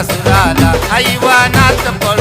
असुराला ऐवानात